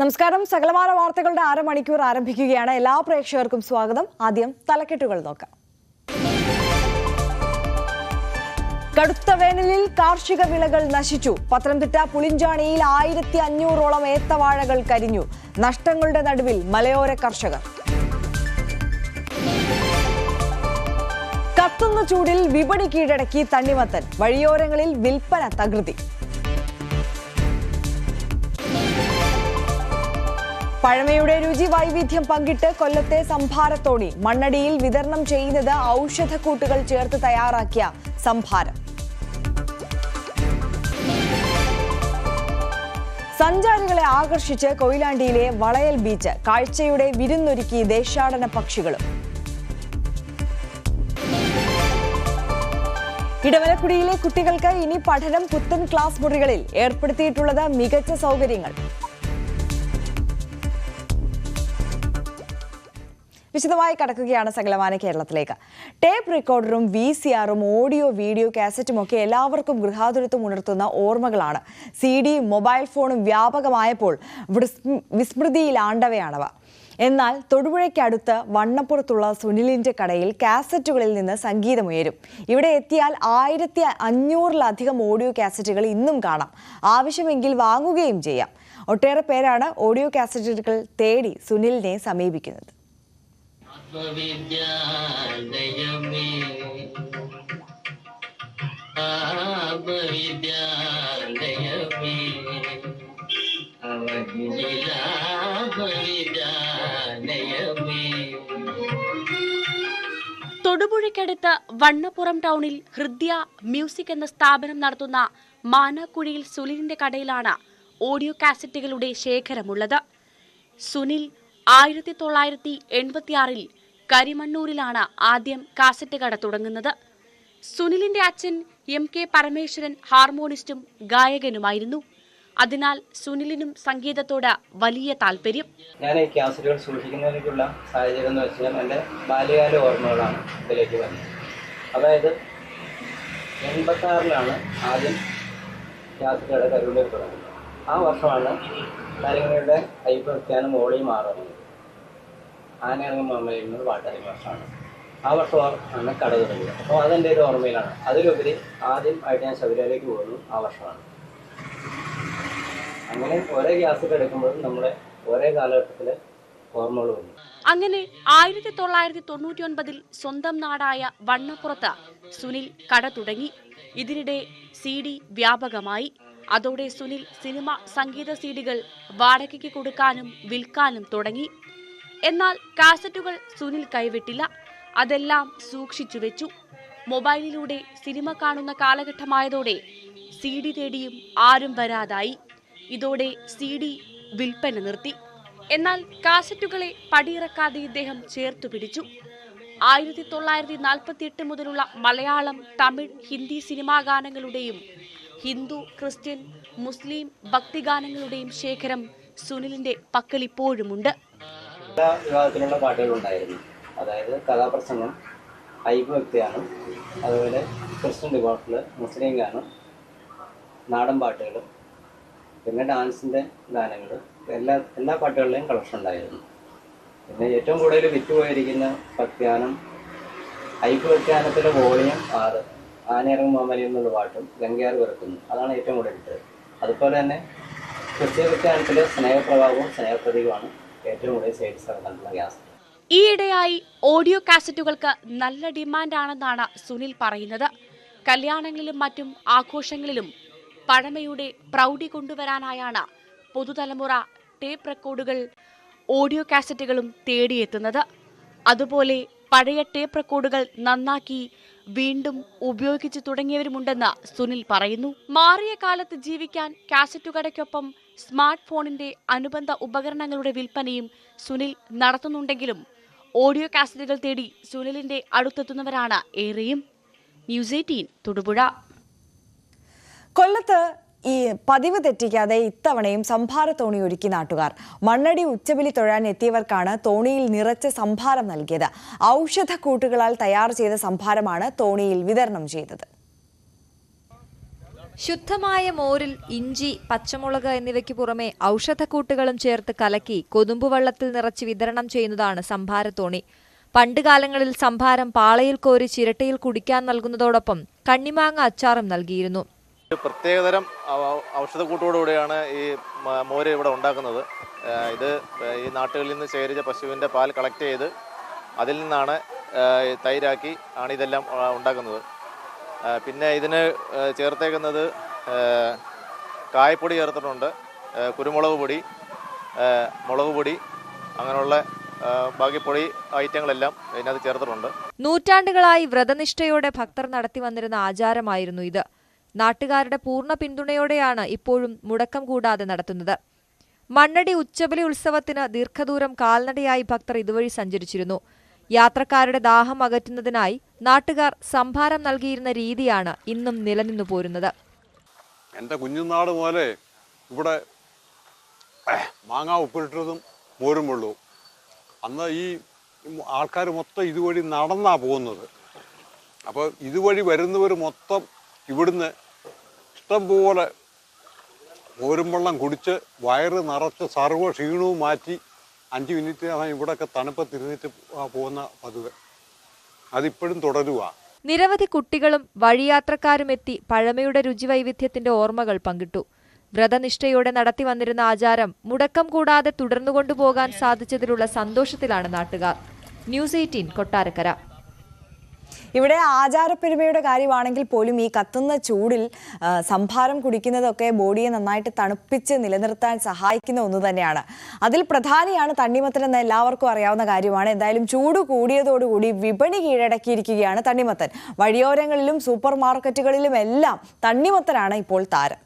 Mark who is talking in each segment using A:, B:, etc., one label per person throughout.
A: നമസ്കാരം. സകലമാന വാർത്തകളുടെ അരമണിക്കൂർ ആരംഭിക്കുകയാണ്. എല്ലാ പ്രേക്ഷകർക്കും സ്വാഗതം. ആദ്യം തലക്കെട്ടുകൾ നോക്കാം. കടുത്ത വേനലിൽ കാർഷിക വിളകൾ നശിച്ചു. പത്തനംതിട്ട പുളിഞ്ചാണിയിൽ ആയിരത്തി അഞ്ഞൂറോളം ഏത്തവാഴകൾ കരിഞ്ഞു. നഷ്ടങ്ങളുടെ നടുവിൽ മലയോര കർഷകർ. കത്തുന്ന ചൂടിൽ വിപണി കീഴടക്കി തണ്ണിമത്തൻ. വഴിയോരങ്ങളിൽ വിൽപ്പന തകൃതി. പഴമയുടെ രുചി വൈവിധ്യം പങ്കിട്ട് കൊല്ലത്തെ സംഭാരത്തോണി മണ്ണടിയിൽ വിതരണം ചെയ്യുന്നത് ഔഷധക്കൂട്ടുകൾ ചേർത്ത് തയ്യാറാക്കിയ സംഭാരം. സഞ്ചാരികളെ ആകർഷിച്ച് കൊയിലാണ്ടിയിലെ വളയൽ ബീച്ച് കാഴ്ചയുടെ വിരുന്നൊരുക്കി ദേശാടന പക്ഷികളും. ഇടവലക്കുടിയിലെ കുട്ടികൾക്ക് ഇനി പഠനം പുത്തൻ ക്ലാസ് മുറികളിൽ ഏർപ്പെടുത്തിയിട്ടുള്ളത് മികച്ച സൗകര്യങ്ങൾ. വിശദമായി കടക്കുകയാണ് സകലമാന കേരളത്തിലേക്ക്. ടേപ്പ് റെക്കോർഡറും വി സി ആറും ഓഡിയോ വീഡിയോ കാസറ്റും ഒക്കെ എല്ലാവർക്കും ഗൃഹാതുരത്വം ഉണർത്തുന്ന ഓർമ്മകളാണ്. സി ഡി മൊബൈൽ ഫോണും വ്യാപകമായപ്പോൾ വിസ്മ- വിസ്മൃതിയിലാണ്ടവയാണവ. എന്നാൽ തൊടുപുഴയ്ക്കടുത്ത് വണ്ണപ്പുറത്തുള്ള സുനിലിന്റെ കടയിൽ കാസറ്റുകളിൽ നിന്ന് സംഗീതമുയരും. ഇവിടെ എത്തിയാൽ ആയിരത്തി അഞ്ഞൂറിലധികം ഓഡിയോ കാസറ്റുകൾ ഇന്നും കാണാം. ആവശ്യമെങ്കിൽ വാങ്ങുകയും ചെയ്യാം. ഒട്ടേറെ പേരാണ് ഓഡിയോ കാസറ്റുകൾ തേടി സുനിലിനെ സമീപിക്കുന്നത്.
B: തൊടുപുഴയ്ക്കടുത്ത് വണ്ണപ്പുറം ടൗണിൽ ഹൃദ്യ മ്യൂസിക് എന്ന സ്ഥാപനം നടത്തുന്ന മാനാക്കുഴിയിൽ സുനിലിന്റെ കടയിലാണ് ഓഡിയോ കാസറ്റുകളുടെ ശേഖരമുള്ളത്. സുനിൽ ആയിരത്തി തൊള്ളായിരത്തി എൺപത്തിയാറിൽ കരിമണ്ണൂരിലാണ് ആദ്യം കാസറ്റ് കട തുടങ്ങുന്നത്. സുനിലിന്റെ അച്ഛൻ എം കെ പരമേശ്വരൻ ഹാർമോണിസ്റ്റും ഗായകനുമായിരുന്നു. അതിനാൽ സുനിലിനും സംഗീതത്തോട് വലിയ താല്പര്യം
C: ഞാൻ ഈ കാസറ്റുകൾ സൂക്ഷിക്കുന്നതിലേക്കുള്ള സാഹചര്യം എന്ന് വെച്ചാൽ എന്റെ ബാല്യകാല ഓർമ്മകളാണ് ഇതിലേക്ക് വന്നത് അതായത് എൺപത്താറിലാണ് ആദ്യം ക്യാസറ്റുകളുടെ കരുവിലേക്ക് തുടങ്ങുന്നത്. ആ വർഷമാണ് കാര്യങ്ങളുടെ കൈപ്പറ്റാനും ഓളിയും മാറുന്നത്. ആനയിറങ്ങും മമ്മയുന്നത് വാട്ടാരി മാസമാണ് ആ വർഷം ആണ് കട തുടങ്ങിയത്. അപ്പോൾ അതെന്റെ ഒരു ഓർമ്മയിലാണ്. അതിലുപരി ആദ്യം ആയിട്ട് ഞാൻ ശബരിമലയ്ക്ക് പോകുന്നു ആ വർഷമാണ്. അങ്ങനെ ഓരോ ഗ്യാസൊക്കെ എടുക്കുമ്പോഴും നമ്മുടെ ഓരോ കാലഘട്ടത്തിലെ ഓർമ്മകൾ വന്നു.
B: അങ്ങനെ ആയിരത്തി തൊള്ളായിരത്തി തൊണ്ണൂറ്റി ഒൻപതിൽ സ്വന്തം നാടായ വണ്ണപ്പുറത്ത് സുനിൽ കട തുടങ്ങി. ഇതിനിടെ സി ഡി വ്യാപകമായി. അതോടെ സുനിൽ സിനിമ സംഗീത സീഡികൾ വാടകയ്ക്ക് കൊടുക്കാനും വിൽക്കാനും തുടങ്ങി. എന്നാൽ കാസറ്റുകൾ സുനിൽ കൈവിട്ടില്ല. അതെല്ലാം സൂക്ഷിച്ചു വെച്ചു. മൊബൈലിലൂടെ സിനിമ കാണുന്ന കാലഘട്ടമായതോടെ സി ഡി തേടിയും ആരും വരാതായി. ഇതോടെ സി ഡി വിൽപ്പന നിർത്തി. എന്നാൽ കാസറ്റുകളെ പടിയിറക്കാതെ ഇദ്ദേഹം ചേർത്തു പിടിച്ചു. ആയിരത്തി തൊള്ളായിരത്തി നാൽപ്പത്തി എട്ട് മുതലുള്ള മലയാളം തമിഴ് ഹിന്ദി സിനിമാ ഗാനങ്ങളുടെയും ഹിന്ദു ക്രിസ്ത്യൻ മുസ്ലിം ഭക്തിഗാനങ്ങളുടെയും ശേഖരം സുനിലിന്റെ പക്കൽ ഇപ്പോഴുമുണ്ട്
C: എല്ലാ വിഭാഗത്തിലുള്ള പാട്ടുകളുണ്ടായിരുന്നു അതായത് കഥാപ്രസംഗം അയ്യപ്പ വ്യക്തിയാണ്. അതുപോലെ ക്രിസ്ത്യൻ ഡിവോഷണൽ മുസ്ലിം ഗാനം നാടൻ പാട്ടുകൾ പിന്നെ ഡാൻസിന്റെ ഗാനങ്ങൾ എല്ലാ എല്ലാ പാട്ടുകളിലെയും കളക്ഷൻ ഉണ്ടായിരുന്നു. പിന്നെ ഏറ്റവും കൂടുതൽ വിറ്റുപോയിരിക്കുന്ന ഭക്തിയാനം ഐപ്പ് വ്യക്തിഗാനത്തിലെ വോളിയം ആറ് ആനയിറങ്ങും മാമലി എന്നുള്ള പാട്ടും ഗംഗയാർ വെറുക്കുന്നു. അതാണ് ഏറ്റവും കൂടുതൽ ഇട്ടത് അതുപോലെ തന്നെ ക്രിസ്ത്യ വ്യത്യാനത്തിലെ സ്നേഹപ്രഭാവവും സ്നേഹപ്രതീകമാണ് ഏറ്റവും
B: ഈയിടെയായി ഓഡിയോ കാസറ്റുകൾക്ക് നല്ല ഡിമാൻഡാണെന്നാണ് സുനിൽ പറയുന്നത്. കല്യാണങ്ങളിലും മറ്റും ആഘോഷങ്ങളിലും പഴമയുടെ പ്രൗഢി കൊണ്ടുവരാനായാണ് പുതുതലമുറ ടേപ്പ് റെക്കോർഡുകൾ ഓഡിയോ കാസറ്റുകളും തേടിയെത്തുന്നത്. അതുപോലെ പഴയ ടേപ്പ് റെക്കോർഡുകൾ നന്നാക്കി വീണ്ടും ഉപയോഗിച്ചു തുടങ്ങിയവരുമുണ്ടെന്ന് സുനിൽ പറയുന്നു. മാറിയ കാലത്ത് ജീവിക്കാൻ കാസറ്റു കടയ്ക്കൊപ്പം സ്മാർട്ട് ഫോണിന്റെ അനുബന്ധ ഉപകരണങ്ങളുടെ വിൽപ്പനയും സുനിൽ നടത്തുന്നുണ്ടെങ്കിലും ഓഡിയോ കാസറ്റുകൾ തേടി സുനിലിന്റെ അടുത്തെത്തുന്നവരാണ് ഏറെയും. News eighteen Thodupuzha.
A: കൊല്ലത്ത് ഈ പതിവ് തെറ്റിക്കാതെ ഇത്തവണയും സംഭാര തോണി ഒരുക്കി നാട്ടുകാർ. മണ്ണടി ഉച്ചബലി തൊഴാൻ എത്തിയവർക്കാണ് തോണിയിൽ നിറച്ച് സംഭാരം നൽകിയത്. ഔഷധക്കൂട്ടുകളാൽ തയ്യാർ ചെയ്ത സംഭാരമാണ് തോണിയിൽ വിതരണം ചെയ്തത്.
D: ശുദ്ധമായ മോരിൽ ഇഞ്ചി പച്ചമുളക് എന്നിവയ്ക്ക് പുറമെ ഔഷധക്കൂട്ടുകളും ചേർത്ത് കലക്കി കൊതുമ്പുവെള്ളത്തിൽ നിറച്ച് വിതരണം ചെയ്യുന്നതാണ് സംഭാരത്തോണി പണ്ടുകാലങ്ങളിൽ സംഭാരം പാളയിൽ കോരി ചിരട്ടയിൽ കുടിക്കാൻ നൽകുന്നതോടൊപ്പം കണ്ണിമാങ്ങ അച്ചാറും നൽകിയിരുന്നു.
E: പ്രത്യേകതരം ഔഷധക്കൂട്ടോടുകൂടിയാണ് ഈ മോര് ഇവിടെ ഉണ്ടാക്കുന്നത്. ഇത് ഈ നാട്ടുകളിൽ നിന്ന് ശേഖരിച്ച പശുവിന്റെ പാൽ കളക്ട് ചെയ്ത് അതിൽ നിന്നാണ് തൈരാക്കി ആണ് ഇതെല്ലാം ഉണ്ടാക്കുന്നത്. പിന്നെ ഇതിന് ചേർത്തേക്കുന്നത് കായപ്പൊടി ചേർത്തിട്ടുണ്ട്. കുരുമുളക് പൊടി മുളക് പൊടി അങ്ങനെയുള്ള ബാക്കി പൊടി ഐറ്റങ്ങളെല്ലാം ഇതിനകത്ത് ചേർത്തിട്ടുണ്ട്.
D: നൂറ്റാണ്ടുകളായി വ്രതനിഷ്ഠയോടെ ഭക്തർ നടത്തി വന്നിരുന്ന ആചാരമായിരുന്നു ഇത്. നാട്ടുകാരുടെ പൂർണ പിന്തുണയോടെയാണ് ഇപ്പോഴും മുടക്കം കൂടാതെ നടത്തുന്നത്. മണ്ണടി ഉച്ചബലി ഉത്സവത്തിന് ദീർഘദൂരം കാൽനടയായി ഭക്തർ ഇതുവഴി സഞ്ചരിച്ചിരുന്നു. യാത്രക്കാരുടെ ദാഹം അകറ്റുന്നതിനായി നാട്ടുകാർ സംഭാരം നൽകിയിരുന്ന രീതിയാണ് ഇന്നും നിലനിന്നു പോരുന്നത്.
F: എന്റെ കുഞ്ഞുനാട് പോലെ ഇവിടെ മാങ്ങ ഉപ്പിട്ടതും മോരും വെള്ളവും. അന്ന് ഈ ആൾക്കാർ മൊത്തം ഇതുവഴി നടന്നാ പോകുന്നത്. അപ്പോൾ ഇതുവഴി വരുന്നവർ മൊത്തം ഇവിടുന്ന് ഇഷ്ടംപോലെ മോരും വെള്ളം കുടിച്ച് വയറ് നിറച്ച് സർവ ക്ഷീണവും മാറ്റി അഞ്ച് മിനിറ്റിനകം ഇവിടെയൊക്കെ തിരിഞ്ഞിട്ട് പോകുന്ന പതിവ്. അതിപ്പോഴും തുടരുക
D: നിരവധി കുട്ടികളും വഴിയാത്രക്കാരും എത്തി പഴമയുടെ രുചിവൈവിധ്യത്തിന്റെ ഓർമ്മകൾ പങ്കിട്ടു. വ്രതനിഷ്ഠയോടെ നടത്തി വന്നിരുന്ന ആചാരം മുടക്കം കൂടാതെ തുടർന്നുകൊണ്ടുപോകാൻ സാധിച്ചതിലുള്ള സന്തോഷത്തിലാണ് നാട്ടുകാർ. News eighteen Kottarakkara.
A: ഇവിടെ ആചാരപ്പെരുമയുടെ കാര്യമാണെങ്കിൽ പോലും ഈ കത്തുന്ന ചൂടിൽ സംഭാരം കുടിക്കുന്നതൊക്കെ ബോഡിയെ നന്നായിട്ട് തണുപ്പിച്ച് നിലനിർത്താൻ സഹായിക്കുന്ന ഒന്ന് തന്നെയാണ്. അതിൽ പ്രധാനിയാണ് തണ്ണിമത്തൻ എന്ന് എല്ലാവർക്കും അറിയാവുന്ന കാര്യമാണ്. എന്തായാലും ചൂട് കൂടിയതോടുകൂടി വിപണി കീഴടക്കിയിരിക്കുകയാണ് തണ്ണിമത്തൻ. വഴിയോരങ്ങളിലും സൂപ്പർ മാർക്കറ്റുകളിലും എല്ലാം തണ്ണിമത്തനാണ് ഇപ്പോൾ താരം.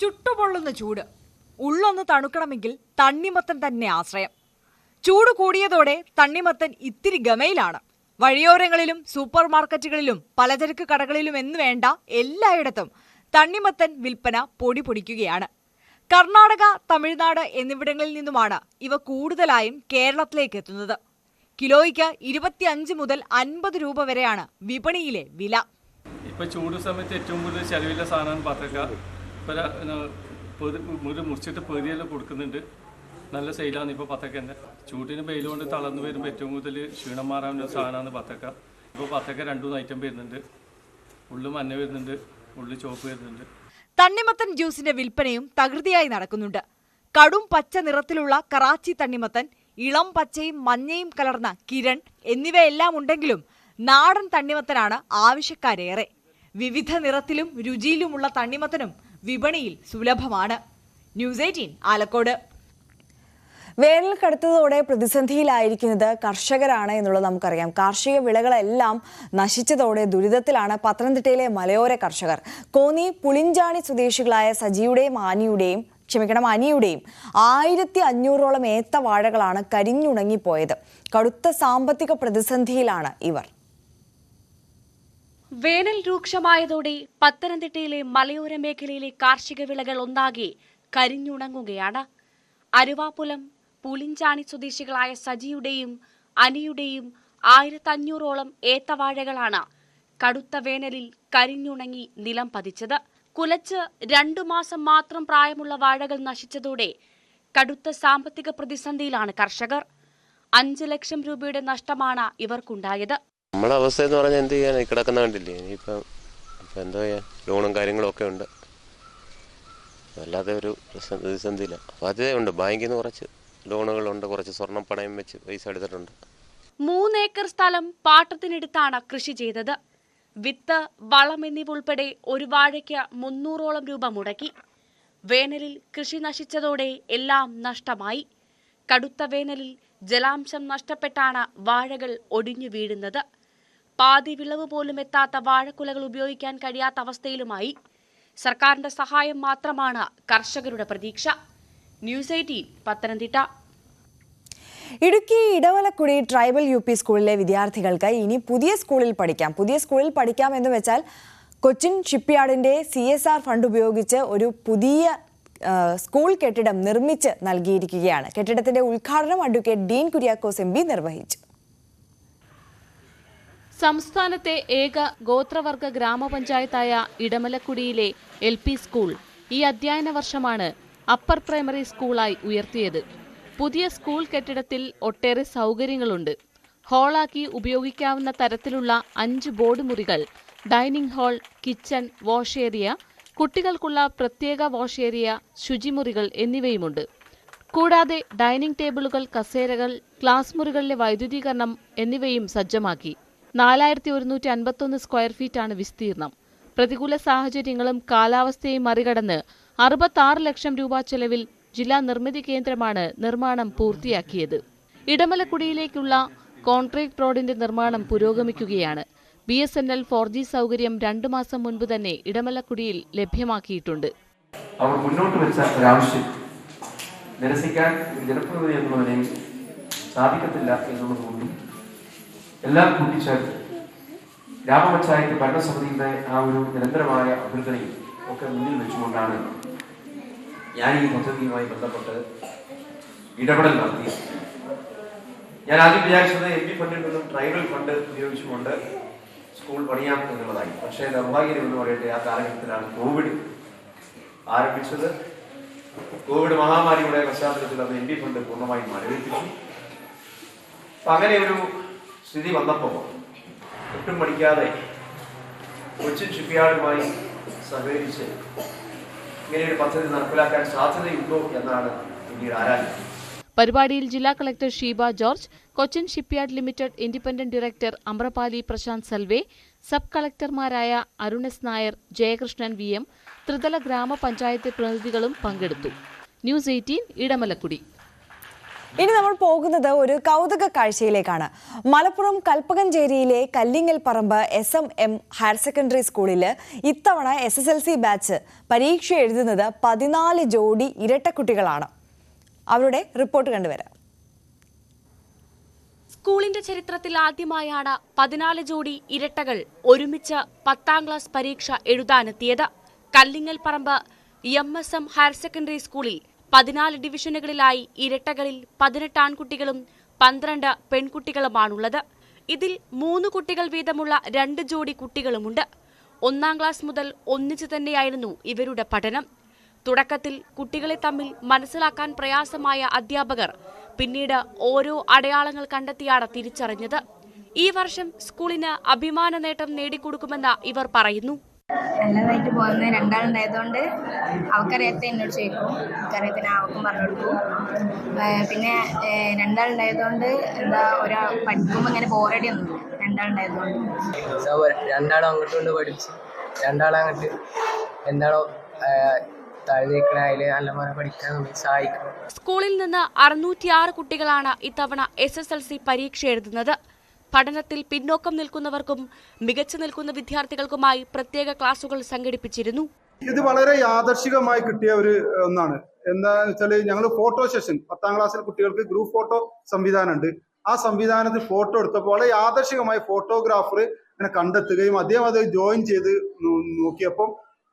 G: ചുട്ടുപൊള്ളുന്ന ചൂട്. ഉള്ളൊന്ന് തണുക്കണമെങ്കിൽ തണ്ണിമത്തൻ തന്നെ ആശ്രയം. ചൂട് കൂടിയതോടെ തണ്ണിമത്തൻ ഇത്തിരി ഗമയിലാണ്. വഴിയോരങ്ങളിലും സൂപ്പർ മാർക്കറ്റുകളിലും പലചരക്ക് കടകളിലും എന്ന് വേണ്ട എല്ലായിടത്തും തണ്ണിമത്തൻ വിൽപ്പന പൊടി പൊടിക്കുകയാണ്. കർണാടക തമിഴ്നാട് എന്നിവിടങ്ങളിൽ നിന്നുമാണ് ഇവ കൂടുതലായും കേരളത്തിലേക്ക് എത്തുന്നത്. കിലോയ്ക്ക് ഇരുപത്തിയഞ്ച് മുതൽ അൻപത് രൂപ വരെയാണ് വിപണിയിലെ വില.
H: ഇപ്പൊ ചൂട് സമയത്ത് ഏറ്റവും കൂടുതൽ ചെലവില്ല സാധനമാണ് പത്രക്ക. മുറിച്ചിട്ട് പൊതിയെല്ലാം കൊടുക്കുന്നുണ്ട്. നല്ല സെയിലാണ് ഇപ്പോൾ പത്തക്കന്റെ ചൂട്ടിന് വെയിൽ കൊണ്ട് തളർന്നു വരുമ്പോൾ ഏറ്റവും കൂടുതൽ ക്ഷീണം മാറാവുന്ന ഒരു സാധനമാണ് പത്തക്ക. ഇപ്പോൾ പത്തക്ക രണ്ടു ഐറ്റം വരുന്നുണ്ട്. ഉള്ളു മഞ്ഞ വരുന്നുണ്ട് ഉള്ളു ചോപ്പ് വരുന്നുണ്ട്.
G: തണ്ണിമത്തൻ ജ്യൂസിന്റെ വിൽപ്പനയും തകൃതിയായി നടക്കുന്നുണ്ട്. കടും പച്ച നിറത്തിലുള്ള കറാച്ചി തണ്ണിമത്തൻ ഇളം പച്ചയും മഞ്ഞയും കലർന്ന കിരൺ എന്നിവയെല്ലാം ഉണ്ടെങ്കിലും നാടൻ തണ്ണിമത്തനാണ് ആവശ്യക്കാരേറെ. വിവിധ നിറത്തിലും രുചിയിലുമുള്ള തണ്ണിമത്തനും വിപണിയിൽ സുലഭമാണ്. News eighteen Alakode.
A: വേനൽ കടുത്തതോടെ പ്രതിസന്ധിയിലായിരിക്കുന്നത് കർഷകരാണ് എന്നുള്ളത് നമുക്കറിയാം. കാർഷിക വിളകളെല്ലാം നശിച്ചതോടെ ദുരിതത്തിലാണ് പത്തനംതിട്ടയിലെ മലയോര കർഷകർ. കോന്നി പുളിഞ്ചാണി സ്വദേശികളായ സജിയുടെയും ആനിയുടെയും ക്ഷമിക്കണം അനിയുടെയും ആയിരത്തി അഞ്ഞൂറോളം ഏത്ത വാഴകളാണ് കരിഞ്ഞുണങ്ങിപ്പോയത്. കടുത്ത സാമ്പത്തിക പ്രതിസന്ധിയിലാണ് ഇവർ.
B: വേനൽ രൂക്ഷമായതോടെ പത്തനംതിട്ടയിലെ മലയോര മേഖലയിലെ കാർഷിക വിളകൾ ഒന്നാകെ കരിഞ്ഞുണങ്ങുകയാണ്. അരുവാപ്പുലം പുലിഞ്ചാണി സ്വദേശികളായ സജിയുടെയും അനിയുടെയും ആയിരത്തഞ്ഞൂറോളം ഏത്തവാഴകളാണ് കടുത്ത വേനലിൽ കരിഞ്ഞുണങ്ങി നിലം പതിച്ചത്. കുലച്ച് രണ്ടു മാസം മാത്രം പ്രായമുള്ള വാഴകൾ നശിച്ചതോടെ കടുത്ത സാമ്പത്തിക പ്രതിസന്ധിയിലാണ് കർഷകർ. അഞ്ച് ലക്ഷം രൂപയുടെ നഷ്ടമാണ് ഇവർക്കുണ്ടായത്.
I: നമ്മളെ അവസ്ഥ എന്ന് പറഞ്ഞാൽ എന്ത് ചെയ്യാൻ കിടക്കുന്ന കണ്ടില്ലേ? ഇനിയിപ്പം ഇപ്പം എന്തോ ചെയ്യാൻ ലോണും കാര്യങ്ങളും ഒക്കെ ഉണ്ട്. അല്ലാതെ ഒരു പ്രതിസന്ധിയില്ല അപ്പോൾ അതേ ഉണ്ട്. ബാങ്കിൽ നിന്ന് കുറച്ച് ലോണുകളുണ്ട്. കുറച്ച് സ്വർണം പണയം വെച്ച് പൈസ എടുത്തിട്ടുണ്ട്.
B: മൂന്നേക്കർ സ്ഥലം പാട്ടത്തിനെടുത്താണ് കൃഷി ചെയ്തത്. വിത്ത് വളം എന്നിവ ഉൾപ്പെടെ ഒരു വാഴയ്ക്ക് മുന്നൂറോളം രൂപ മുടക്കി. വേനലിൽ കൃഷി നശിച്ചതോടെ എല്ലാം നഷ്ടമായി. കടുത്ത വേനലിൽ ജലാംശം നഷ്ടപ്പെട്ടാണ് വാഴകൾ ഒടിഞ്ഞു വീഴുന്നത്. പാതി വിളവ് പോലും എത്താത്ത വാഴക്കുലകൾ ഉപയോഗിക്കാൻ കഴിയാത്ത അവസ്ഥയിലുമായി. സർക്കാരിന്റെ സഹായം മാത്രമാണ് കർഷകരുടെ പ്രതീക്ഷ. News eighteen Pathanamthitta.
A: Idukki Idavalakkudi tribal U P സ്കൂളിലെ വിദ്യാർത്ഥികൾക്ക് ഇനി പുതിയ സ്കൂളിൽ പഠിക്കാം. പുതിയ സ്കൂളിൽ പഠിക്കാം എന്ന് വെച്ചാൽ കൊച്ചിൻ ഷിപ്പ്യാർഡിന്റെ സി എസ് ആർ ഫണ്ട് ഉപയോഗിച്ച് ഒരു പുതിയ സ്കൂൾ കെട്ടിടം നിർമ്മിച്ച് നൽകിയിരിക്കുകയാണ്. കെട്ടിടത്തിന്റെ ഉദ്ഘാടനം അഡ്വക്കേറ്റ് ഡീൻ കുര്യാക്കോസ് എം നിർവഹിച്ചു.
B: സംസ്ഥാനത്തെ ഏക ഗോത്രവർഗ ഗ്രാമപഞ്ചായത്തായ ഇടമലക്കുടിയിലെ എൽ സ്കൂൾ ഈ അധ്യയന വർഷമാണ് അപ്പർ പ്രൈമറി സ്കൂളായി ഉയർത്തിയത്. പുതിയ സ്കൂൾ കെട്ടിടത്തിൽ ഒട്ടേറെ സൗകര്യങ്ങളുണ്ട്. ഹാളാക്കി ഉപയോഗിക്കാവുന്ന തരത്തിലുള്ള അഞ്ച് ബോർഡ് മുറികൾ dining hall kitchen wash area കുട്ടികൾക്കുള്ള പ്രത്യേക വാഷ് ഏരിയ ശുചിമുറികൾ എന്നിവയുമുണ്ട്. കൂടാതെ ഡൈനിങ് ടേബിളുകൾ കസേരകൾ ക്ലാസ് മുറികളിലെ വൈദ്യുതീകരണം എന്നിവയും സജ്ജമാക്കി. നാലായിരത്തി ഒരുന്നൂറ്റി അൻപത്തൊന്ന് സ്ക്വയർ ഫീറ്റാണ് വിസ്തീർണം. പ്രതികൂല സാഹചര്യങ്ങളും കാലാവസ്ഥയും മറികടന്ന് അറുപത്തി ലക്ഷം രൂപ ചെലവിൽ ജില്ലാ നിർമ്മിതി കേന്ദ്രമാണ് നിർമ്മാണം പൂർത്തിയാക്കിയത്. ഇടമലക്കുടിയിലേക്കുള്ള കോൺക്രീറ്റ് റോഡിന്റെ നിർമ്മാണം പുരോഗമിക്കുകയാണ്. B S N L four G സൗകര്യം രണ്ടു മാസം മുൻപ് തന്നെ ഇടമലക്കുടിയിൽ ലഭ്യമാക്കിയിട്ടുണ്ട്.
J: അവർ മുന്നോട്ട് വെച്ച ഒരാവശ്യം നിരസിക്കാൻ ജനപ്രതിനിധി എന്നുള്ളതിനെയും സാധിക്കത്തില്ല എല്ലാം കൂട്ടിച്ചേർത്ത് ഗ്രാമപഞ്ചായത്ത് ഭരണസമിതിയുടെ ആ ഒരു നിരന്തരമായ അഭ്യർത്ഥനയും ഒക്കെ മുന്നിൽ വെച്ചുകൊണ്ടാണ് ഞാൻ ഈ പദ്ധതിയുമായി ബന്ധപ്പെട്ട് ഇടപെടൽ നടത്തി. ഞാൻ ആദ്യം വിചാരിച്ചത് എം പി ഫണ്ടിൽ നിന്നും ട്രൈബൽ ഫണ്ട് ഉപയോഗിച്ചുകൊണ്ട് സ്കൂൾ പണിയാം എന്നുള്ളതായി. പക്ഷേ നിർഭാഗ്യം എന്ന് പറയട്ടെ ആ കാലഘട്ടത്തിലാണ് കോവിഡ് ആരംഭിച്ചത്. കോവിഡ് മഹാമാരിയുടെ പശ്ചാത്തലത്തിൽ അത് എം പി ഫണ്ട് പൂർണമായും മരവിപ്പിച്ചു. അപ്പൊ അങ്ങനെ ഒരു സ്ഥിതി വന്നപ്പോൾ ഒട്ടും പഠിക്കാതെ കൊച്ചിൻ ഷിപ്പ്യാർഡുമായി സഹകരിച്ച് ഇങ്ങനെയൊരു പദ്ധതി നടപ്പിലാക്കാൻ സാധ്യതയുണ്ടോ എന്നാണ് പിന്നീട് ആരാധിക്കുന്നത്.
B: പരിപാടിയിൽ ജില്ലാ collector Sheeba George Cochin shipyard limited independent director Amrapali Prashant Salve sub കളക്ടർമാരായ Arun S Nair Jayakrishnan V M ത്രിതല ഗ്രാമപഞ്ചായത്ത് പ്രതിനിധികളും പങ്കെടുത്തു. News eighteen Edamalakudi.
A: ഇനി നമ്മൾ പോകുന്നത് ഒരു കൗതുക കാഴ്ചയിലേക്കാണ്. Malappuram കൽപ്പകഞ്ചേരിയിലെ Kallingal Paramba S M M higher secondary സ്കൂളിൽ ഇത്തവണ S S L C batch പരീക്ഷ എഴുതുന്നത് പതിനാല് ജോഡി ഇരട്ടക്കുട്ടികളാണ്. അവരുടെ റിപ്പോർട്ട് കണ്ടുവരാം.
B: സ്കൂളിന്റെ ചരിത്രത്തിൽ ആദ്യമായാണ് പതിനാല് ജോഡി ഇരട്ടകൾ ഒരുമിച്ച് പത്താം ക്ലാസ് പരീക്ഷ എഴുതാനെത്തിയത്. Kallingal Paramba M S M higher secondary സ്കൂളിൽ പതിനാല് ഡിവിഷനുകളിലായി ഇരട്ടകളിൽ പതിനെട്ട് ആൺകുട്ടികളും പന്ത്രണ്ട് പെൺകുട്ടികളുമാണുള്ളത്. ഇതിൽ മൂന്ന് കുട്ടികൾ വീതമുള്ള രണ്ട് ജോഡി കുട്ടികളുമുണ്ട്. ഒന്നാം ക്ലാസ് മുതൽ ഒന്നിച്ചു തന്നെയായിരുന്നു ഇവരുടെ പഠനം. തുടക്കത്തിൽ കുട്ടികളെ തമ്മിൽ മനസ്സിലാക്കാൻ പ്രയാസമായ അധ്യാപകർ പിന്നീട് ഓരോ അടയാളങ്ങൾ കണ്ടെത്തിയാണ് തിരിച്ചറിഞ്ഞത്. ഈ വർഷം സ്കൂളിന് അഭിമാന നേട്ടം നേടിക്കൊടുക്കുമെന്ന് ഇവർ പറയുന്നു.
K: നല്ലതായിട്ട് പോകുന്ന രണ്ടാളുണ്ടായതുകൊണ്ട് അവക്കറിയാത്ത എന്നോട് ചോദിക്കും. എനിക്കറിയത്തിന് അവക്കും പറഞ്ഞു കൊടുക്കും. പിന്നെ രണ്ടാളുണ്ടായതുകൊണ്ട് എന്താ ഒരാൾ പഠിക്കുമ്പോൾ ഇങ്ങനെ ബോറടി ഒന്നും രണ്ടാളുണ്ടായതുകൊണ്ട്
L: രണ്ടാളും അങ്ങോട്ട് കൊണ്ട് പഠിച്ച് രണ്ടാളങ്ങോട്ട് എന്താണോ
B: സ്കൂളിൽ നിന്ന് അറുന്നൂറ്റിയാറ് കുട്ടികളാണ് ഇത്തവണ എസ് എസ് എൽ സി പരീക്ഷ എഴുതുന്നത് പഠനത്തിൽ പിന്നോക്കം നിൽക്കുന്നവർക്കും മികച്ചു നിൽക്കുന്ന വിദ്യാർത്ഥികൾക്കുമായി പ്രത്യേക ക്ലാസുകൾ സംഘടിപ്പിച്ചിരുന്നു.
M: ഇത് വളരെ യാദർശികമായി കിട്ടിയ ഒരു ഒന്നാണ്. എന്താ വെച്ചാൽ ഞങ്ങൾ ഫോട്ടോ സെഷൻ പത്താം ക്ലാസ്സിൽ കുട്ടികൾക്ക് ഗ്രൂപ്പ് ഫോട്ടോ സംവിധാനമുണ്ട്. ആ സംവിധാനത്തിൽ ഫോട്ടോ എടുത്തപ്പോൾ വളരെ യാദർശികമായി ഫോട്ടോഗ്രാഫർ ഇങ്ങനെ കണ്ടെത്തുകയും അദ്ദേഹം അത് ജോയിൻ ചെയ്ത് നോക്കിയപ്പം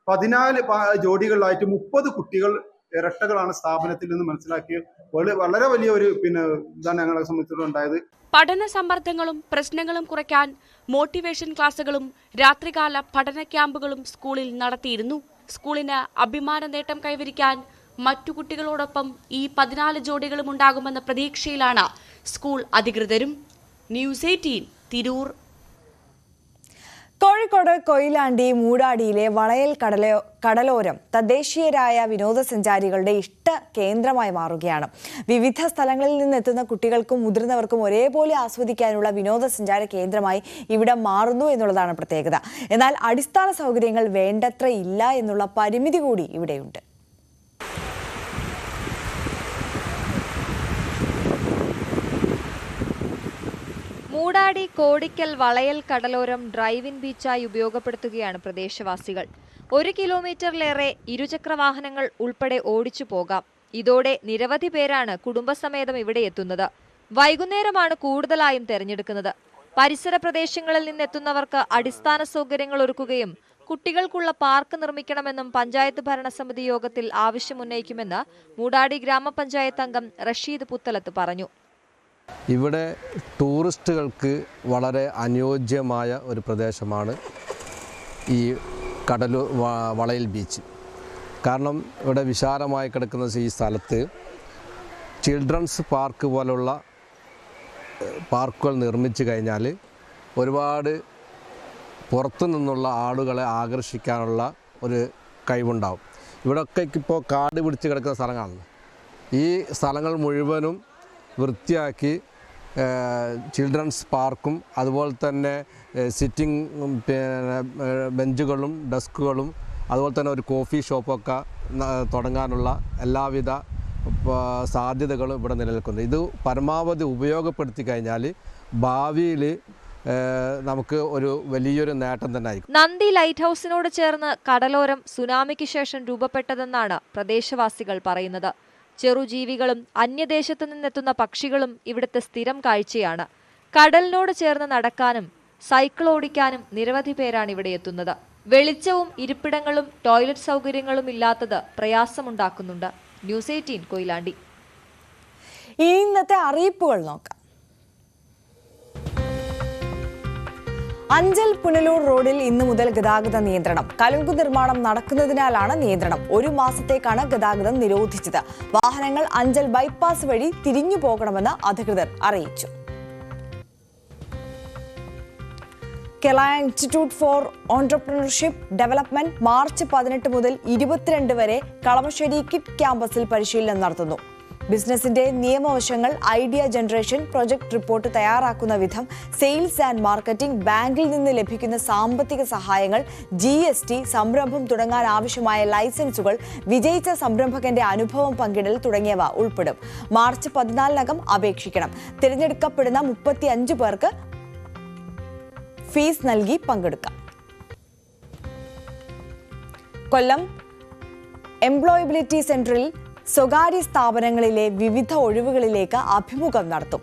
M: പതിനാല് ജോഡികളിലായിട്ട് മുപ്പത് കുട്ടികൾ ഇരട്ടകളാണ് സ്ഥാപനത്തിൽ നിന്ന് മനസ്സിലാക്കിയ വള- വളരെ വലിയ ഒരു പിന്നെ ഇതാണ് ഞങ്ങളെ സംബന്ധിച്ചിടത്തോളം ഉണ്ടായത്.
B: പഠന സമ്മർദ്ദങ്ങളും പ്രശ്നങ്ങളും കുറയ്ക്കാൻ മോട്ടിവേഷൻ ക്ലാസുകളും രാത്രികാല പഠന ക്യാമ്പുകളും സ്കൂളിൽ നടത്തിയിരുന്നു. സ്കൂളിന് അഭിമാന നേട്ടം കൈവരിക്കാൻ മറ്റു കുട്ടികളോടൊപ്പം ഈ പതിനാല് ജോഡികളും ഉണ്ടാകുമെന്ന പ്രതീക്ഷയിലാണ് സ്കൂൾ അധികൃതരും. News eighteen Tirur.
A: Kozhikode Koyilandy മൂടാടിയിലെ വളയൽ കടലോ കടലോരം തദ്ദേശീയരായ വിനോദസഞ്ചാരികളുടെ ഇഷ്ട കേന്ദ്രമായി മാറുകയാണ്. വിവിധ സ്ഥലങ്ങളിൽ നിന്നെത്തുന്ന കുട്ടികൾക്കും മുതിർന്നവർക്കും ഒരേപോലെ ആസ്വദിക്കാനുള്ള വിനോദസഞ്ചാര കേന്ദ്രമായി ഇവിടെ മാറുന്നു എന്നുള്ളതാണ് പ്രത്യേകത. എന്നാൽ അടിസ്ഥാന സൗകര്യങ്ങൾ വേണ്ടത്ര ഇല്ല എന്നുള്ള പരിമിതി കൂടി ഇവിടെയുണ്ട്.
D: മൂടാടി കോടിക്കൽ വളയൽ കടലോരം ഡ്രൈവിൻ ബീച്ചായി ഉപയോഗപ്പെടുത്തുകയാണ് പ്രദേശവാസികൾ. ഒരു കിലോമീറ്ററിലേറെ ഇരുചക്ര വാഹനങ്ങൾ ഉൾപ്പെടെ ഓടിച്ചു പോകാം. ഇതോടെ നിരവധി പേരാണ് കുടുംബസമേതം ഇവിടെ എത്തുന്നത്. വൈകുന്നേരമാണ് കൂടുതലായും തെരഞ്ഞെടുക്കുന്നത്. പരിസര പ്രദേശങ്ങളിൽ നിന്നെത്തുന്നവർക്ക് അടിസ്ഥാന സൗകര്യങ്ങൾ ഒരുക്കുകയും കുട്ടികൾക്കുള്ള പാർക്ക് നിർമ്മിക്കണമെന്നും പഞ്ചായത്ത് ഭരണസമിതി യോഗത്തിൽ ആവശ്യമുന്നയിക്കുമെന്ന് മൂടാടി ഗ്രാമപഞ്ചായത്ത് അംഗം റഷീദ് പുത്തലത്ത് പറഞ്ഞു.
N: ഇവിടെ ടൂറിസ്റ്റുകൾക്ക് വളരെ അനുയോജ്യമായ ഒരു പ്രദേശമാണ് ഈ കടലൂർ വളയിൽ ബീച്ച്. കാരണം ഇവിടെ വിശാലമായി കിടക്കുന്ന ഈ സ്ഥലത്ത് ചിൽഡ്രൻസ് പാർക്ക് പോലുള്ള പാർക്കുകൾ നിർമ്മിച്ചു കഴിഞ്ഞാൽ ഒരുപാട് പുറത്തു നിന്നുള്ള ആളുകളെ ആകർഷിക്കാനുള്ള ഒരു കഴിവുണ്ടാവും. ഇവിടെയൊക്കെ ഇപ്പോൾ കാട് പിടിച്ച് കിടക്കുന്ന സ്ഥലങ്ങളാണ്. ഈ സ്ഥലങ്ങൾ മുഴുവനും വൃത്തിയാക്കി ചിൽഡ്രൻസ് പാർക്കും അതുപോലെ തന്നെ സിറ്റിംഗ് പിന്നെ ബെഞ്ചുകളും ഡെസ്കുകളും അതുപോലെ തന്നെ ഒരു കോഫി ഷോപ്പൊക്കെ തുടങ്ങാനുള്ള എല്ലാവിധ സാധ്യതകളും ഇവിടെ നിലനിൽക്കുന്നു. ഇത് പരമാവധി ഉപയോഗപ്പെടുത്തി കഴിഞ്ഞാൽ ഭാവിയിൽ നമുക്ക് ഒരു വലിയൊരു നേട്ടം തന്നെ ആയിരിക്കും.
D: നന്ദി ലൈറ്റ് ഹൗസിനോട് ചേർന്ന് കടലോരം സുനാമിക്ക് ശേഷം രൂപപ്പെട്ടതെന്നാണ് പ്രദേശവാസികൾ പറയുന്നത്. ചെറുജീവികളും അന്യദേശത്തു നിന്നെത്തുന്ന പക്ഷികളും ഇവിടുത്തെ സ്ഥിരം കാഴ്ചയാണ്. കടലിനോട് ചേർന്ന് നടക്കാനും സൈക്കിൾ ഓടിക്കാനും നിരവധി പേരാണ് ഇവിടെ എത്തുന്നത്. വെളിച്ചവും ഇരിപ്പിടങ്ങളും ടോയ്ലറ്റ് സൗകര്യങ്ങളും ഇല്ലാത്തത് പ്രയാസമുണ്ടാക്കുന്നുണ്ട്. News eighteen Koyilandy.
A: ഇനി ഇന്നത്തെ അറിയിപ്പുകൾ നോക്കാം. അഞ്ചൽ പുനലൂർ റോഡിൽ ഇന്നു മുതൽ ഗതാഗത നിയന്ത്രണം. കലുങ്കു നിർമ്മാണം നടക്കുന്നതിനാലാണ് നിയന്ത്രണം. ഒരു മാസത്തേക്കാണ് ഗതാഗതം നിരോധിച്ചത്. വാഹനങ്ങൾ അഞ്ചൽ ബൈപ്പാസ് വഴി തിരിഞ്ഞു പോകണമെന്ന് അധികൃതർ അറിയിച്ചു. Kerala institute for entrepreneurship development March പതിനെട്ട് മുതൽ ഇരുപത്തിരണ്ട് വരെ കളമശ്ശേരി കിറ്റ് ക്യാമ്പസിൽ പരിശീലനം നടത്തുന്നു. ബിസിനസിന്റെ നിയമവശങ്ങൾ ഐഡിയ ജനറേഷൻ പ്രൊജക്ട് റിപ്പോർട്ട് തയ്യാറാക്കുന്ന വിധം സെയിൽസ് ആൻഡ് മാർക്കറ്റിംഗ് ബാങ്കിൽ നിന്ന് ലഭിക്കുന്ന സാമ്പത്തിക സഹായങ്ങൾ ജി എസ് ടി സംരംഭം തുടങ്ങാൻ ആവശ്യമായ ലൈസൻസുകൾ വിജയിച്ച സംരംഭകന്റെ അനുഭവം പങ്കിടൽ തുടങ്ങിയവ ഉൾപ്പെടും. മാർച്ച് പതിനാലിനകം അപേക്ഷിക്കണം. തിരഞ്ഞെടുക്കപ്പെടുന്ന മുപ്പത്തി അഞ്ച് പേർക്ക് ഫീസ് നൽകി പങ്കെടുക്കാം. കൊല്ലം എംപ്ലോയബിലിറ്റി സെന്ററിൽ സ്വകാര്യ സ്ഥാപനങ്ങളിലെ വിവിധ ഒഴിവുകളിലേക്ക് അഭിമുഖം നടത്തും.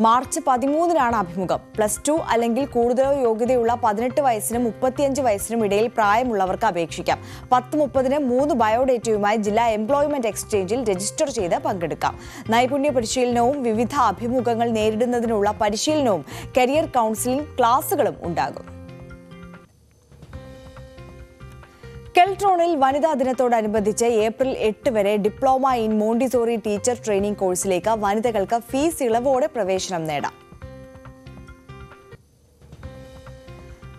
A: മാർച്ച് പതിമൂന്നിനാണ് അഭിമുഖം. പ്ലസ് ടു അല്ലെങ്കിൽ കൂടുതലോ യോഗ്യതയുള്ള പതിനെട്ട് വയസ്സിനും മുപ്പത്തിയഞ്ച് വയസ്സിനും ഇടയിൽ പ്രായമുള്ളവർക്ക് അപേക്ഷിക്കാം. പത്ത് മുപ്പതിന് മൂന്ന് ബയോഡേറ്റയുമായി ജില്ലാ എംപ്ലോയ്മെന്റ് എക്സ്ചേഞ്ചിൽ രജിസ്റ്റർ ചെയ്ത് പങ്കെടുക്കാം. നൈപുണ്യ പരിശീലനവും വിവിധ അഭിമുഖങ്ങൾ നേരിടുന്നതിനുള്ള പരിശീലനവും കരിയർ കൗൺസിലിംഗ് ക്ലാസുകളും ഉണ്ടാകും. കെൽട്രോണിൽ വനിതാ ദിനത്തോടനുബന്ധിച്ച് ഏപ്രിൽ എട്ട് വരെ diploma in Montessori teacher training കോഴ്സിലേക്ക് വനിതകൾക്ക് ഫീസ് ഇളവോടെ പ്രവേശനം നേടാം.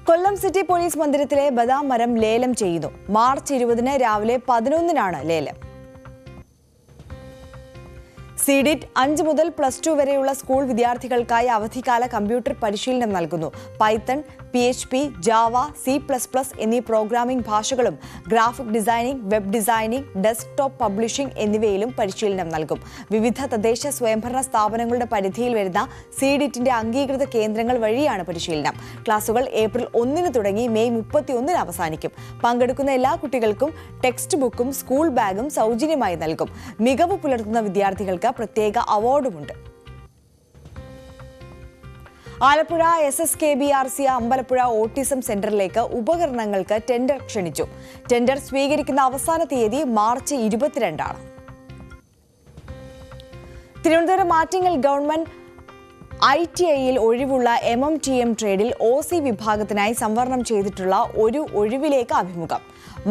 A: കൊല്ലം സിറ്റി പോലീസ് മന്ദിരത്തിലെ ബദാം മരം ലേലം ചെയ്യുന്നു. മാർച്ച് ഇരുപതിന് രാവിലെ പതിനൊന്നിനാണ് ലേലം. സിഡിറ്റ് അഞ്ച് മുതൽ പ്ലസ് ടു വരെയുള്ള സ്കൂൾ വിദ്യാർത്ഥികൾക്കായി അവധിക്കാല കമ്പ്യൂട്ടർ പരിശീലനം നൽകുന്നു. Python P H P Java C plus plus എന്നീ പ്രോഗ്രാമിംഗ് ഭാഷകളും graphic designing web designing desktop publishing എന്നിവയിലും പരിശീലനം നൽകും. വിവിധ തദ്ദേശ സ്വയംഭരണ സ്ഥാപനങ്ങളുടെ പരിധിയിൽ വരുന്ന സിഡിറ്റിന്റെ അംഗീകൃത കേന്ദ്രങ്ങൾ വഴിയാണ് പരിശീലനം. ക്ലാസുകൾ ഏപ്രിൽ ഒന്നിന് തുടങ്ങി മെയ് മുപ്പത്തിയൊന്നിന് അവസാനിക്കും. പങ്കെടുക്കുന്ന എല്ലാ കുട്ടികൾക്കും ടെക്സ്റ്റ് ബുക്കും സ്കൂൾ ബാഗും സൗജന്യമായി നൽകും. മികവ് പുലർത്തുന്ന വിദ്യാർത്ഥികൾക്ക് പ്രത്യേക അവാർഡുമുണ്ട്. Alappuzha S S K B R C Ambalappuzha autism സെന്ററിലേക്ക് ഉപകരണങ്ങൾക്ക് ടെൻഡർ ക്ഷണിച്ചു. ടെൻഡർ സ്വീകരിക്കുന്ന അവസാന തീയതി March ഇരുപത്തിരണ്ടാണ്. Thiruvananthapuram Attingal government I T ഐയിൽ ഒഴിവുള്ള എം എം ടി എം ട്രേഡിൽ ഒ സി വിഭാഗത്തിനായി സംവരണം ചെയ്തിട്ടുള്ള ഒരു ഒഴിവിലേക്ക് അഭിമുഖം.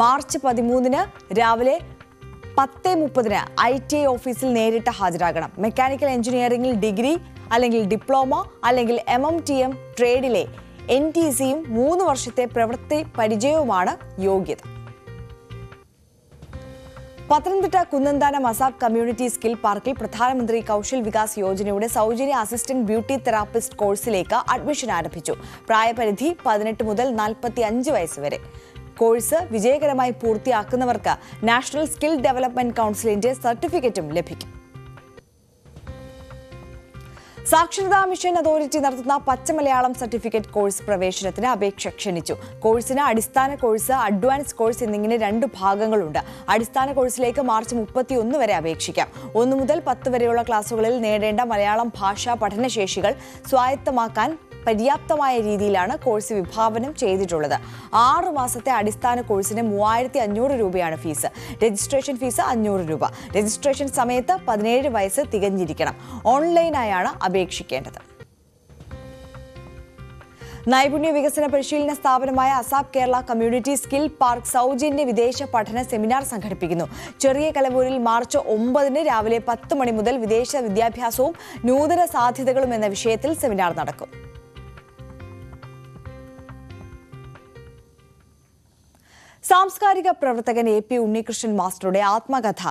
A: മാർച്ച് പതിമൂന്നിന് രാവിലെ പത്ത് മുപ്പതിന് ഐ ടി ഐ ഓഫീസിൽ നേരിട്ട് ഹാജരാകണം. മെക്കാനിക്കൽ എഞ്ചിനീയറിംഗിൽ ഡിഗ്രി അല്ലെങ്കിൽ ഡിപ്ലോമ അല്ലെങ്കിൽ എം എം ടി എം ട്രേഡിലെ എൻ ടി സിയും മൂന്ന് വർഷത്തെ പ്രവൃത്തി പരിചയവുമാണ് യോഗ്യത. Pathanamthitta Kunnanthanam ASAP community skill പാർക്കിൽ പ്രധാനമന്ത്രി കൗശൽ വികാസ് യോജനയുടെ സൗജന്യ അസിസ്റ്റന്റ് ബ്യൂട്ടി തെറാപ്പിസ്റ്റ് കോഴ്സിലേക്ക് അഡ്മിഷൻ ആരംഭിച്ചു. പ്രായപരിധി പതിനെട്ട് മുതൽ നാൽപ്പത്തി അഞ്ച് വയസ്സ് വരെ. കോഴ്സ് വിജയകരമായി പൂർത്തിയാക്കുന്നവർക്ക് നാഷണൽ സ്കിൽ ഡെവലപ്മെന്റ് കൗൺസിലിന്റെ സർട്ടിഫിക്കറ്റും ലഭിക്കും. സാക്ഷരതാ മിഷൻ അതോറിറ്റി നടത്തുന്ന പച്ചമലയാളം സർട്ടിഫിക്കറ്റ് കോഴ്സ് പ്രവേശനത്തിന് അപേക്ഷ ക്ഷണിച്ചു. കോഴ്സിന് അടിസ്ഥാന കോഴ്സ് അഡ്വാൻസ് കോഴ്സ് എന്നിങ്ങനെ രണ്ട് ഭാഗങ്ങളുണ്ട്. അടിസ്ഥാന കോഴ്സിലേക്ക് മാർച്ച് മുപ്പത്തിയൊന്ന് വരെ അപേക്ഷിക്കാം. ഒന്ന് മുതൽ പത്ത് വരെയുള്ള ക്ലാസുകളിൽ നേടേണ്ട മലയാളം ഭാഷാ പഠനശേഷികൾ സ്വായത്തമാക്കാൻ പര്യാപ്തമായ രീതിയിലാണ് കോഴ്സ് വിഭാവനം ചെയ്തിട്ടുള്ളത്. ആറ് മാസത്തെ അടിസ്ഥാന കോഴ്സിന് മൂവായിരത്തി അഞ്ഞൂറ് രൂപയാണ് ഫീസ്. രജിസ്ട്രേഷൻ ഫീസ് അഞ്ഞൂറ് രൂപ. രജിസ്ട്രേഷൻ സമയത്ത് പതിനേഴ് വയസ്സ് തികഞ്ഞിരിക്കണം. ഓൺലൈനായാണ് അപേക്ഷിക്കേണ്ടത് നൈപുണ്യ വികസന പരിശീലന സ്ഥാപനമായ ASAP Kerala community skill park സൗജന്യ വിദേശ പഠന സെമിനാർ സംഘടിപ്പിക്കുന്നു. ചെറിയ കലവൂരിൽ മാർച്ച് ഒമ്പതിന് രാവിലെ പത്ത് മണി മുതൽ വിദേശ വിദ്യാഭ്യാസവും നൂതന സാധ്യതകളും എന്ന വിഷയത്തിൽ സെമിനാർ നടക്കും. സാംസ്കാരിക പ്രവർത്തകൻ എ പി ഉണ്ണികൃഷ്ണൻ മാസ്റ്ററുടെ ആത്മകഥ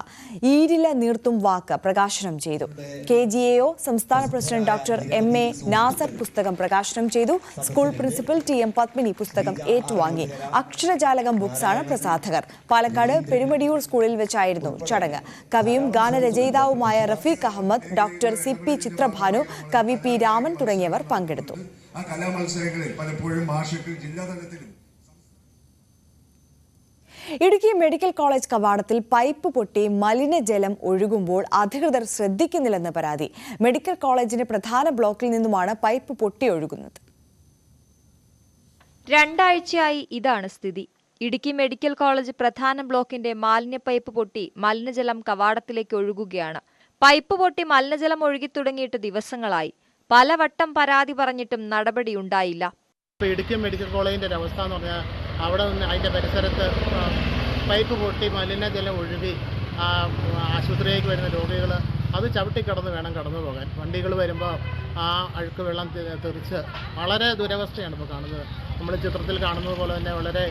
A: ഈരില നീർത്തും വാക്ക് പ്രകാശനം ചെയ്തു. കെ ജി എ ഒ സംസ്ഥാന president doctor M A Nasar പുസ്തകം പ്രകാശനം ചെയ്തു. School principal T M Padmini പുസ്തകം ഏറ്റുവാങ്ങി. അക്ഷരജാലകം ബുക്സാണ് പ്രസാധകർ. പാലക്കാട് പെരുമടിയൂർ സ്കൂളിൽ വെച്ചായിരുന്നു ചടങ്ങ്. കവിയും ഗാനരചയിതാവുമായ Rafeeq Ahmed doctor C P Chithrabhanu കവി പി രാമൻ തുടങ്ങിയവർ പങ്കെടുത്തു.
O: ആ കലാമത്സരങ്ങളിൽ പലപ്പോഴും ഭാഷയ്ക്ക് ജില്ലാതലത്തിലും
A: ഇടുക്കി മെഡിക്കൽ കോളേജ് കവാടത്തിൽ പൈപ്പ് പൊട്ടി മലിനജലം ഒഴുകുമ്പോൾ അധികൃതർ ശ്രദ്ധിക്കുന്നില്ലെന്ന് പരാതി. മെഡിക്കൽ കോളേജിന്റെ പ്രധാന ബ്ലോക്കിൽ നിന്നുമാണ് പൈപ്പ് പൊട്ടി ഒഴുകുന്നത്.
D: രണ്ടാഴ്ചയായി ഇതാണ് സ്ഥിതി. ഇടുക്കി മെഡിക്കൽ കോളേജ് പ്രധാന ബ്ലോക്കിന്റെ മാലിന്യ പൈപ്പ് പൊട്ടി മലിനജലം കവാടത്തിലേക്ക് ഒഴുകുകയാണ്. പൈപ്പ് പൊട്ടി മലിനജലം ഒഴുകി തുടങ്ങിയിട്ട് ദിവസങ്ങളായി. പലവട്ടം പരാതി പറഞ്ഞിട്ടും നടപടിയുണ്ടായില്ല
P: ഇടുക്കി മെഡിക്കൽ കോളേജിന്റെ ഒരു അവസ്ഥ എന്ന് പറഞ്ഞാൽ അവിടെ നിന്ന് അതിന്റെ പരിസരത്ത് പൈപ്പ് പൊട്ടി മലിനജലം ഒഴുകി ആശുപത്രിയിലേക്ക് വരുന്ന രോഗികൾ അത് ചവിട്ടിക്കടന്ന് വേണം കടന്നു പോകാൻ. വണ്ടികൾ വരുമ്പോൾ ആ അഴുക്ക് വെള്ളം തെറിച്ച് വളരെ ദുരവസ്ഥയാണ് ഇപ്പോൾ കാണുന്നത്. നമ്മൾ ചിത്രത്തിൽ കാണുന്നത് പോലെ തന്നെ വളരെ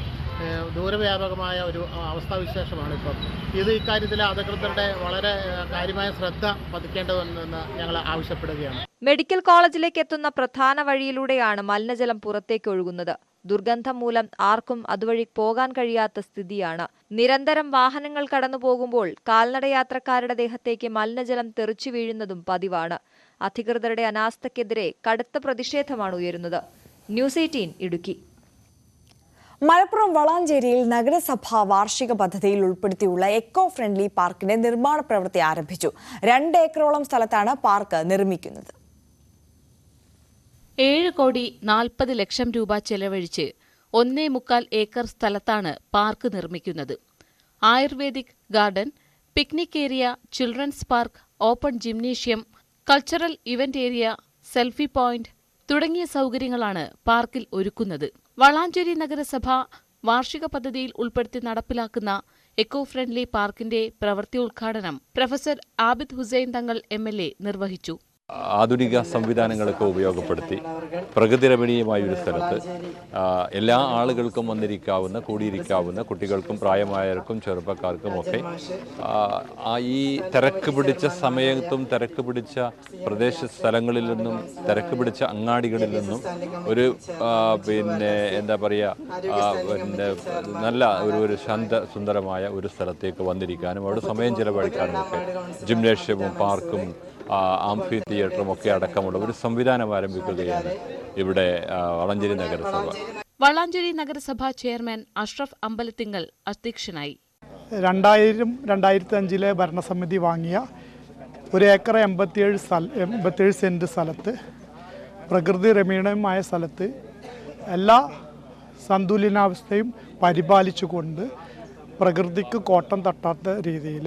P: ദൂരവ്യാപകമായ ഒരു അവസ്ഥാവിശേഷമാണ് ഇപ്പം. ഇത് ഇക്കാര്യത്തിൽ അധികൃതരുടെ വളരെ കാര്യമായ ശ്രദ്ധ പതിക്കേണ്ടതുണ്ടെന്ന് ഞങ്ങൾ ആവശ്യപ്പെടുകയാണ്.
D: മെഡിക്കൽ കോളേജിലേക്ക് എത്തുന്ന പ്രധാന വഴിയിലൂടെയാണ് മലിനജലം പുറത്തേക്ക് ഒഴുകുന്നത്. ദുർഗന്ധം മൂലം ആർക്കും അതുവഴി പോകാൻ കഴിയാത്ത സ്ഥിതിയാണ്. നിരന്തരം വാഹനങ്ങൾ കടന്നു പോകുമ്പോൾ കാൽനടയാത്രക്കാരുടെ ദേഹത്തേക്ക് മലിനജലം തെറിച്ചു വീഴുന്നതും പതിവാണ്. അധികൃതരുടെ അനാസ്ഥക്കെതിരെ കടുത്ത പ്രതിഷേധമാണ് ഉയരുന്നത്. News eighteen Idukki.
A: മലപ്പുറം വളാഞ്ചേരിയിൽ നഗരസഭ വാർഷിക പദ്ധതിയിൽ ഉൾപ്പെടുത്തിയുള്ള എക്കോ ഫ്രണ്ട്ലി പാർക്കിന്റെ നിർമ്മാണ പ്രവൃത്തി ആരംഭിച്ചു. രണ്ട് ഏക്കറോളം സ്ഥലത്താണ് പാർക്ക് നിർമ്മിക്കുന്നത്.
B: ഏഴ് കോടി നാൽപ്പത് ലക്ഷം രൂപ ചെലവഴിച്ച് ഒന്നേ മുക്കാൽ ഏക്കർ സ്ഥലത്താണ് പാർക്ക് നിർമ്മിക്കുന്നത്. Ayurvedic garden picnic area children's park open gymnasium cultural event area selfie point തുടങ്ങിയ സൗകര്യങ്ങളാണ് പാർക്കിൽ ഒരുക്കുന്നത്. വളാഞ്ചേരി നഗരസഭ വാർഷിക പദ്ധതിയിൽ ഉൾപ്പെടുത്തി നടപ്പിലാക്കുന്ന എക്കോ ഫ്രണ്ട്ലി പാർക്കിന്റെ പ്രവൃത്തി ഉദ്ഘാടനം പ്രൊഫസർ ആബിദ് ഹുസൈൻ തങ്ങൾ എം നിർവഹിച്ചു.
Q: ആധുനിക സംവിധാനങ്ങളൊക്കെ ഉപയോഗപ്പെടുത്തി പ്രകൃതിരമണീയമായ ഒരു സ്ഥലത്ത് എല്ലാ ആളുകൾക്കും വന്നിരിക്കാവുന്ന കൂടിയിരിക്കാവുന്ന കുട്ടികൾക്കും പ്രായമായവർക്കും ചെറുപ്പക്കാർക്കും ഒക്കെ ഈ തിരക്ക് പിടിച്ച സമയത്തും തിരക്ക് പിടിച്ച പ്രദേശ സ്ഥലങ്ങളിൽ നിന്നും തിരക്ക് പിടിച്ച അങ്ങാടികളിൽ നിന്നും ഒരു പിന്നെ എന്താ പറയുക പിന്നെ നല്ല ഒരു ഒരു ശാന്ത സുന്ദരമായ ഒരു സ്ഥലത്തേക്ക് വന്നിരിക്കാനും അവിടെ സമയം ചിലവഴിക്കാനും ഒക്കെ ജിംനേഷ്യവും പാർക്കും ആംഫി തിയേറ്ററും ഒക്കെ അടക്കമുള്ള ഒരു സംവിധാനം ആരംഭിക്കുകയാണ് ഇവിടെ വളഞ്ചേരി നഗരസഭ.
B: വളാഞ്ചേരി നഗരസഭ ചെയർമാൻ അഷ്റഫ് അമ്പലത്തിങ്കൽ അധ്യക്ഷനായി.
R: രണ്ടായിരം രണ്ടായിരത്തി അഞ്ചിലെ ഭരണസമിതി വാങ്ങിയ ഒരു ഏക്കർ എൺപത്തിയേഴ് സ്ഥല എൺപത്തിയേഴ് സെന്റ് സ്ഥലത്ത് പ്രകൃതി രമണീയമായ സ്ഥലത്ത് എല്ലാ സന്തുലിനാവസ്ഥയും പരിപാലിച്ചുകൊണ്ട് പ്രകൃതിക്ക് കോട്ടം തട്ടാത്ത രീതിയിൽ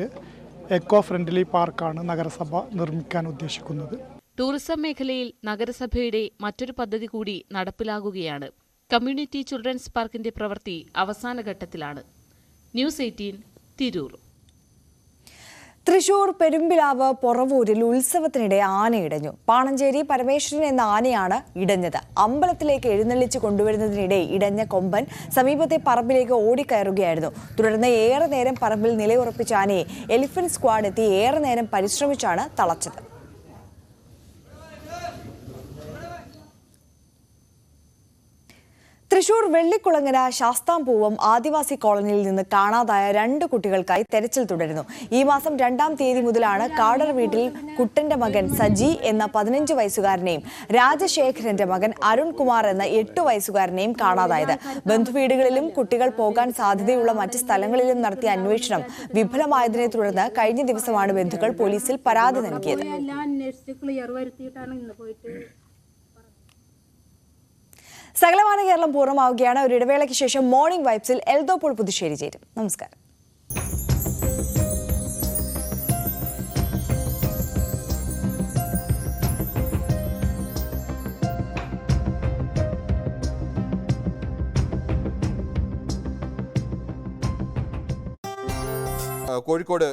R: എക്കോ ഫ്രണ്ട്ലി പാർക്കാണ് നഗരസഭ നിർമ്മിക്കാൻ ഉദ്ദേശിക്കുന്നത്.
B: ടൂറിസം മേഖലയിൽ നഗരസഭയുടെ മറ്റൊരു പദ്ധതി കൂടി നടപ്പിലാകുകയാണ്. കമ്മ്യൂണിറ്റി ചിൽഡ്രൻസ് പാർക്കിന്റെ പ്രവൃത്തി അവസാന ഘട്ടത്തിലാണ്. ന്യൂസ് എയ്റ്റീൻ തിരൂർ
A: തൃശൂർ പെരുമ്പിലാവ് പുറവൂരിൽ ഉത്സവത്തിനിടെ ആന ഇടഞ്ഞു. പാണഞ്ചേരി പരമേശ്വരൻ എന്ന ആനയാണ് ഇടഞ്ഞത്. അമ്പലത്തിലേക്ക് എഴുന്നള്ളിച്ച് കൊണ്ടുവരുന്നതിനിടെ ഇടഞ്ഞ കൊമ്പൻ സമീപത്തെ പറമ്പിലേക്ക് ഓടിക്കയറുകയായിരുന്നു. തുടർന്ന് ഏറെ നേരം പറമ്പിൽ നിലയുറപ്പിച്ച ആനയെ എലിഫന്റ് സ്ക്വാഡ് എത്തി ഏറെ നേരം പരിശ്രമിച്ചാണ് തളച്ചത്. തൃശൂർ വെള്ളിക്കുളങ്ങര ശാസ്താംപൂവം ആദിവാസി കോളനിയിൽ നിന്ന് കാണാതായ രണ്ട് കുട്ടികൾക്കായി തെരച്ചിൽ തുടരുന്നു. ഈ മാസം രണ്ടാം തീയതി മുതലാണ് കാടർ വീട്ടിൽ കുട്ടന്റെ മകൻ സജി എന്ന പതിനഞ്ച് വയസ്സുകാരനെയും രാജശേഖരന്റെ മകൻ അരുൺകുമാർ എന്ന എട്ട് വയസ്സുകാരനെയും കാണാതായത്. ബന്ധുവീടുകളിലും കുട്ടികൾ പോകാൻ സാധ്യതയുള്ള മറ്റ് സ്ഥലങ്ങളിലും നടത്തിയ അന്വേഷണം വിഫലമായതിനെ തുടർന്ന് കഴിഞ്ഞ ദിവസമാണ് ബന്ധുക്കൾ പോലീസിൽ പരാതി നൽകിയത്. സകലമാന കേരളം പൂർണമാവുകയാണ്. ഒരു ഇടവേളയ്ക്ക് ശേഷം മോർണിംഗ് വൈബ്സിൽ എൽദോപ്പോൾ പുതുശ്ശേരി ചേരും. നമസ്കാരം.
S: കോഴിക്കോട്